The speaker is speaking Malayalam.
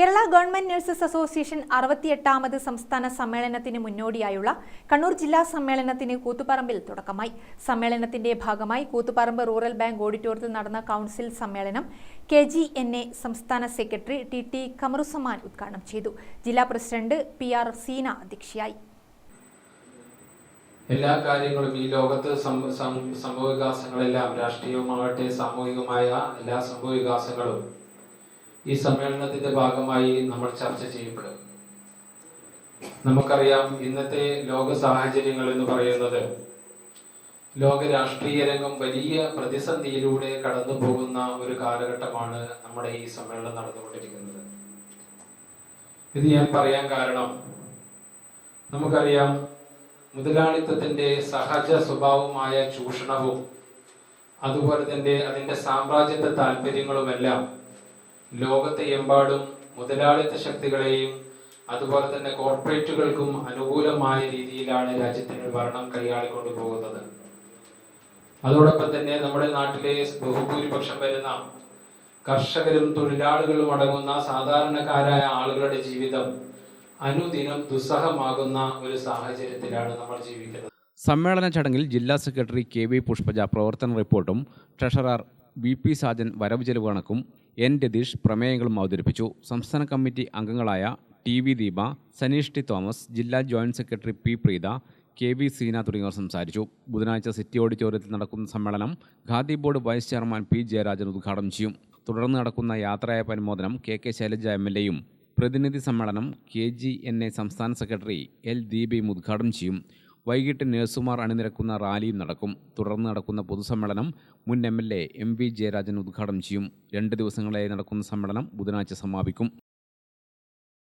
കേരള ഗവൺമെന്റ് നഴ്സസ് അസോസിയേഷൻ അറുപത്തിയെട്ടാമത് സംസ്ഥാന സമ്മേളനത്തിന് മുന്നോടിയായുള്ള കണ്ണൂർ ജില്ലാ സമ്മേളനത്തിന് കൂത്തുപറമ്പിൽ തുടക്കമായി. സമ്മേളനത്തിന്റെ ഭാഗമായി കൂത്തുപറമ്പ് റൂറൽ ബാങ്ക് ഓഡിറ്റോറിയത്തിൽ നടന്ന കൗൺസിൽ സമ്മേളനം കെ ജി എൻ എ സംസ്ഥാന സെക്രട്ടറി ടി ടി കമറുസമാൻ ഉദ്ഘാടനം ചെയ്തു. ജില്ലാ പ്രസിഡന്റ് പി ആർ സീന അധ്യക്ഷയായി. എല്ലാ കാര്യങ്ങളും ഈ ലോകത്ത് സംഭവ വികാസങ്ങളെല്ലാം രാഷ്ട്രീയവുമാകട്ടെ സാമൂഹികമായ എല്ലാ സംഭവവികാസങ്ങളും ഈ സമ്മേളനത്തിന്റെ ഭാഗമായി നമ്മൾ ചർച്ച ചെയ്യപ്പെടും. നമുക്കറിയാം ഇന്നത്തെ ലോക സാഹചര്യങ്ങൾ എന്ന് പറയുന്നത് ലോക രാഷ്ട്രീയ രംഗം വലിയ പ്രതിസന്ധിയിലൂടെ കടന്നു പോകുന്ന ഒരു കാലഘട്ടമാണ് നമ്മുടെ ഈ സമ്മേളനം നടന്നുകൊണ്ടിരിക്കുന്നത്. ഇത് ഞാൻ പറയാൻ കാരണം നമുക്കറിയാം മുതലാളിത്തത്തിന്റെ സഹജ സ്വഭാവമായ ചൂഷണവും അതുപോലെ തന്നെ അതിന്റെ സാമ്രാജ്യത്വ താല്പര്യങ്ങളുമെല്ലാം ലോകത്തെ എമ്പാടും മുതലാളിത്ത ശക്തികളെയും അതുപോലെ തന്നെ കോർപ്പറേറ്റുകൾക്കും അനുകൂലമായ രീതിയിലാണ് രാജ്യത്തിന്റെ ഭരണം കൈയാളിക്കൊണ്ടു പോകുന്നത് അതോടൊപ്പം തന്നെ നമ്മുടെ നാട്ടിലെ ബഹുഭൂരിപക്ഷം വരുന്ന കർഷകരും തൊഴിലാളികളും അടങ്ങുന്ന സാധാരണക്കാരായ ആളുകളുടെ ജീവിതം അനുദിനം ദുസ്സഹമാകുന്ന ഒരു സാഹചര്യത്തിലാണ് നമ്മൾ ജീവിക്കുന്നത്. സമ്മേളന ചടങ്ങിൽ ജില്ലാ സെക്രട്ടറി കെ വി പുഷ്പജ പ്രവർത്തന റിപ്പോർട്ടും ട്രഷറർ വി പി സാജൻ വരവ് ചെലവ് കണക്കും എൻ രതീഷ് പ്രമേയങ്ങളും അവതരിപ്പിച്ചു. സംസ്ഥാന കമ്മിറ്റി അംഗങ്ങളായ T V Deepa Saneesh T Thomas ജില്ലാ joint secretary P Preetha K V Seena തുടങ്ങിയവർ സംസാരിച്ചു. ബുധനാഴ്ച സിറ്റി ഓഡിറ്റോറിയത്തിൽ നടക്കുന്ന സമ്മേളനം Khadi board vice chairman P Jayarajan ഉദ്ഘാടനം ചെയ്യും. തുടർന്ന് നടക്കുന്ന യാത്രയയപ്പ് അനുമോദനം K K Shailaja M L എയും പ്രതിനിധി സമ്മേളനം കെ ജി എൻ എ സംസ്ഥാന സെക്രട്ടറി എൽ ദീപയും ഉദ്ഘാടനം ചെയ്യും. വൈകിട്ട് നഴ്സുമാർ അണിനിരക്കുന്ന റാലിയും നടക്കും. തുടർന്ന് നടക്കുന്ന പൊതുസമ്മേളനം മുൻ M L A M V Jayarajan ഉദ്ഘാടനം ചെയ്യും. രണ്ട് ദിവസങ്ങളായി നടക്കുന്ന സമ്മേളനം ബുധനാഴ്ച സമാപിക്കും.